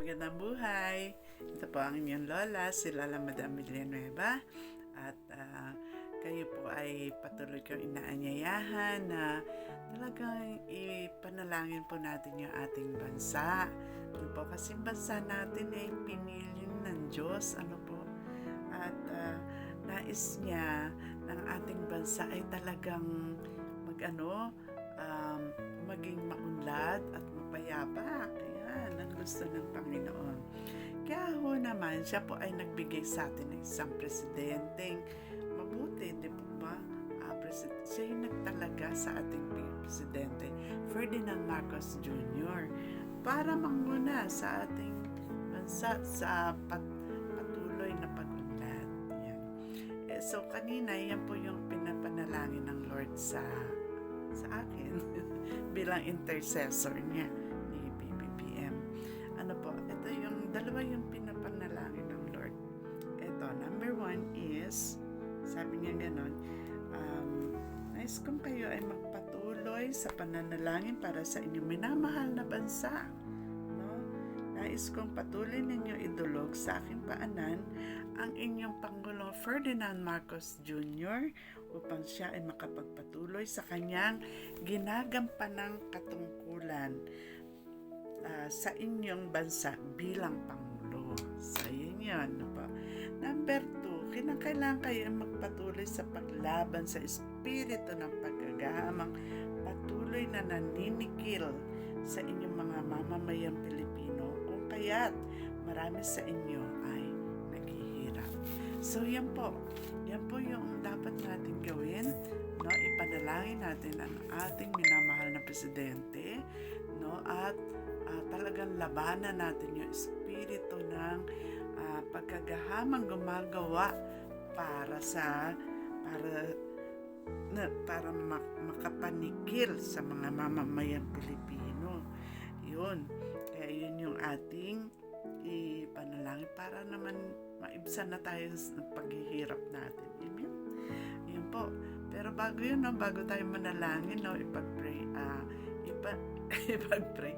Magandang buhay. Ito po ang inyong lola, si Lola Madam Villanueva. At ah, kayo po ay patuloy kong inaanyayahan na talagang ipanalangin po natin yung ating bansa. Ano po, kasi bansa natin ay pinili ng Diyos. Ano po? At ah, nais niya ng ating bansa ay talagang mag-ano, um, maging maunlad at mapayapa. Ayan, ang gusto ng Panginoon. Kaya ho naman, siya po ay nagbigay sa atin ng isang presidenteng mabuti, di po ba? Ah, presid- siya yung nagtalaga sa ating presidente, Ferdinand Marcos Jr. para manguna sa ating bansa sa pat- patuloy na pag-unlad. Eh, so kanina, yan po yung pinapanalangin ng Lord sa sa akin bilang intercessor niya ni BBBM. Ano po, ito yung dalawa yung pinapanalangin ng Lord. Ito, number one is, sabi niya ganon, um, nais kong kayo ay magpatuloy sa pananalangin para sa inyong minamahal na bansa. No? Nais kong patuloy ninyo idulog sa aking paanan ang inyong Pangulo Ferdinand Marcos Jr. upang siya ay makapagpatuloy sa kanyang ginagampanang katungkulan ah, sa inyong bansa bilang Pangulo. So, yun yun. Po. Number two, kinakailangan kayo ay magpatuloy sa paglaban sa espiritu ng pagkagahamang patuloy na naninikil sa inyong mga mamamayang Pilipino kung kaya't marami sa inyo ay. So, yan po. Yan po yung dapat natin gawin. No? Ipanalangin natin ang ating minamahal na presidente. No? At ah, talagang labanan natin yung espiritu ng ah, pagkagahamang gumagawa para sa para na, para mak- makapanikil sa mga mamamayang Pilipino. Yun. Kaya yun yung ating ipanalangin para naman maibsan na tayo sa paghihirap natin. Amen? Yun po. Pero bago yun, no, bago tayo manalangin, no, ipag-pray, ah, ipa, ipag-pray,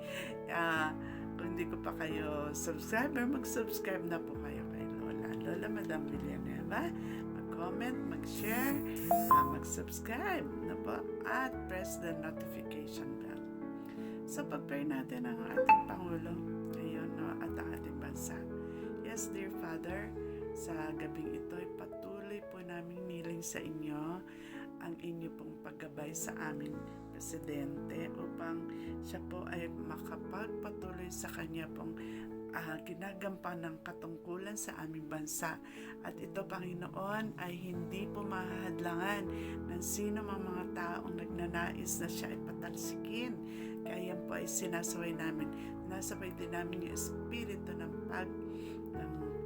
ah, kung hindi ko pa kayo subscriber, mag-subscribe na po kayo kay Lola. Lola Madam Villanueva, mag-comment, mag-share, ah, mag-subscribe na po, at press the notification bell. So, pag-pray natin ang ating Pangulo Yes, dear Father, sa gabing ito ay patuloy po namin niling sa inyo ang inyo pong paggabay sa aming presidente upang siya po ay makapagpatuloy sa kanya pong ah, ginagampan ng katungkulan sa aming bansa. At ito, Panginoon, ay hindi po mahadlangan ng sino mang mga taong nagnanais na siya ay patalsikin. Kaya yan po ay sinasaway namin. Nasabay din namin yung espiritu ng pag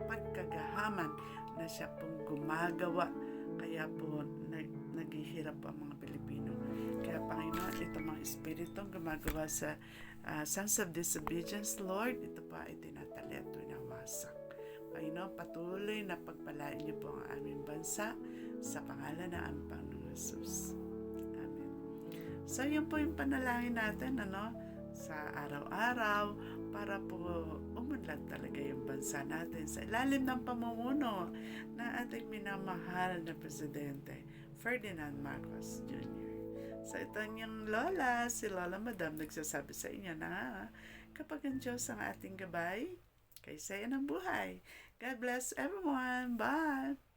pagkagahaman na siya pong gumagawa. Kaya po nag, naghihirap ang mga Pilipino. Kaya Panginoon, ito mga espiritu ang gumagawa sa ah, sons of disobedience, Lord, ito pa ay tinatali at winawasak. Panginoon, patuloy na pagpalain niyo po ang aming bansa sa pangalan ng aming Panginoon Jesus. Amen. So, yun po yung panalangin natin, ano, sa araw-araw para po umunlad talaga yung bansa natin sa ilalim ng pamumuno ng ating minamahal na Presidente, Ferdinand Marcos Jr. So ito niyang lola, si Lola Madam, nagsasabi sa inyo na kapag ang Diyos ang ating gabay, kay saya ng buhay. God bless everyone. Bye!